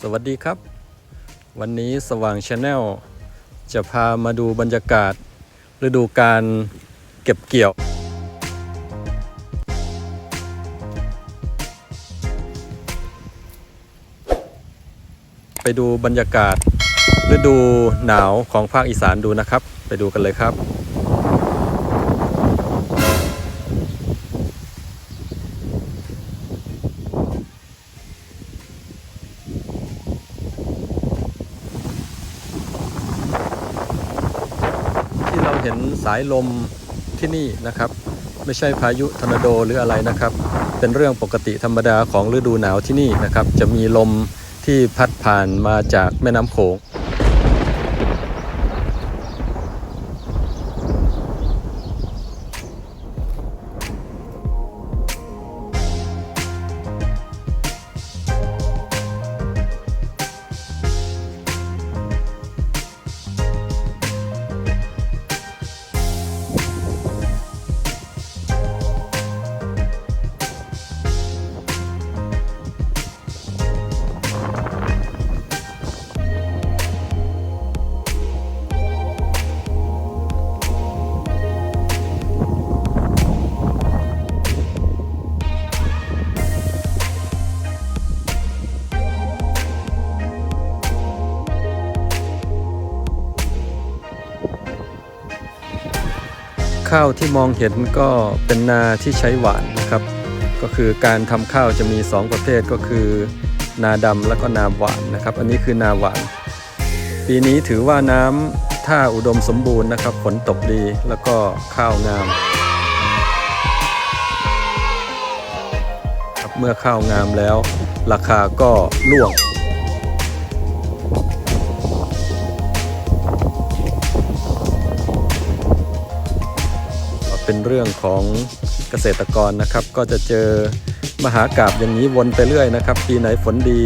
สวัสดีครับ วันนี้สว่างชาแนลจะพามาดูบรรยากาศ ฤดูการเก็บเกี่ยว ไปดูบรรยากาศฤดูหนาวของภาคอีสานดูนะครับ ไปดูกันเลยครับ ที่ เห็นสายลมที่นี่นะครับ ไม่ใช่พายุทอร์นาโดหรืออะไรนะครับ เป็นเรื่องปกติธรรมดาของฤดูหนาวที่นี่นะครับ จะมีลมที่พัดผ่านมาจากแม่น้ำโขง ข้าวที่มองเห็นก็เป็นนาที่ใช้หวานนะครับ ก็คือการทำข้าวจะมี 2 ประเภทก็คือ นาดำแล้วก็นาหวานนะครับ อันนี้คือนาหวาน ปีนี้ถือว่าน้ำท่าอุดมสมบูรณ์นะครับฝนตกดีแล้วก็ข้าวงามเมื่อข้าวงามแล้ว ราคาก็ล่วง เป็นเรื่องของเกษตรกรนะครับ ก็จะเจอมหากราบอย่างนี้วนไปเรื่อยนะครับ ปีไหนฝนดี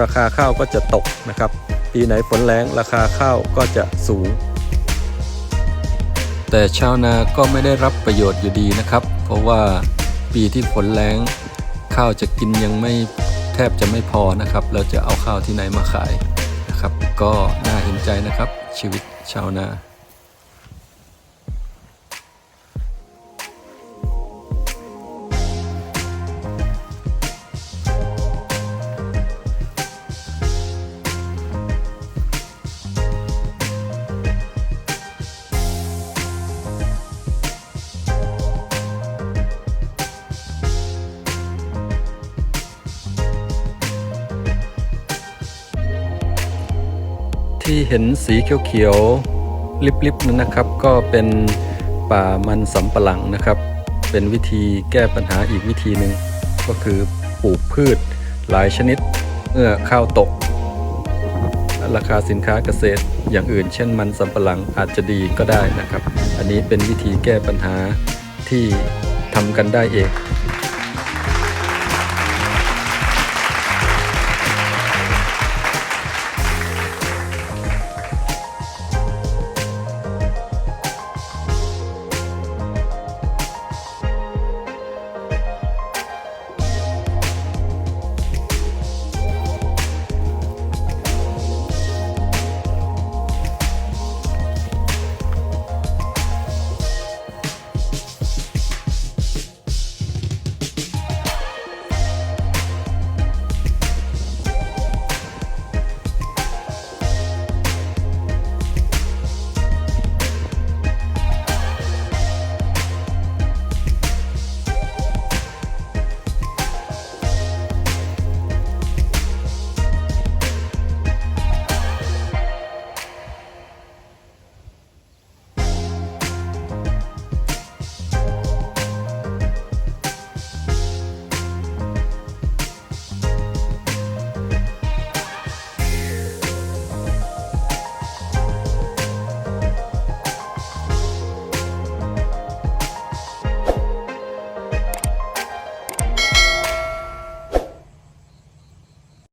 ราคาข้าวก็จะตกนะครับ ปีไหนฝนแรงราคาข้าวก็จะสูง แต่ชาวนาก็ไม่ได้รับประโยชน์อยู่ดีนะครับ เพราะว่าปีที่ฝนแรงข้าวจะกินยังไม่แทบจะไม่พอนะครับ เราจะเอาข้าวที่ไหนมาขายนะครับ ก็น่าเห็นใจนะครับชีวิตชาวนา ที่เห็นสีเขียวๆลิบๆนั้นนะครับ ก็เป็นป่ามันสำปะหลังนะครับ เป็นวิธีแก้ปัญหาอีกวิธีหนึ่งก็คือปลูกพืชหลายชนิดเมื่อข้าวตก ราคาสินค้าเกษตรอย่างอื่น เช่นมันสำปะหลังอาจจะดีก็ได้นะครับ อันนี้เป็นวิธีแก้ปัญหาที่ทำกันได้เอง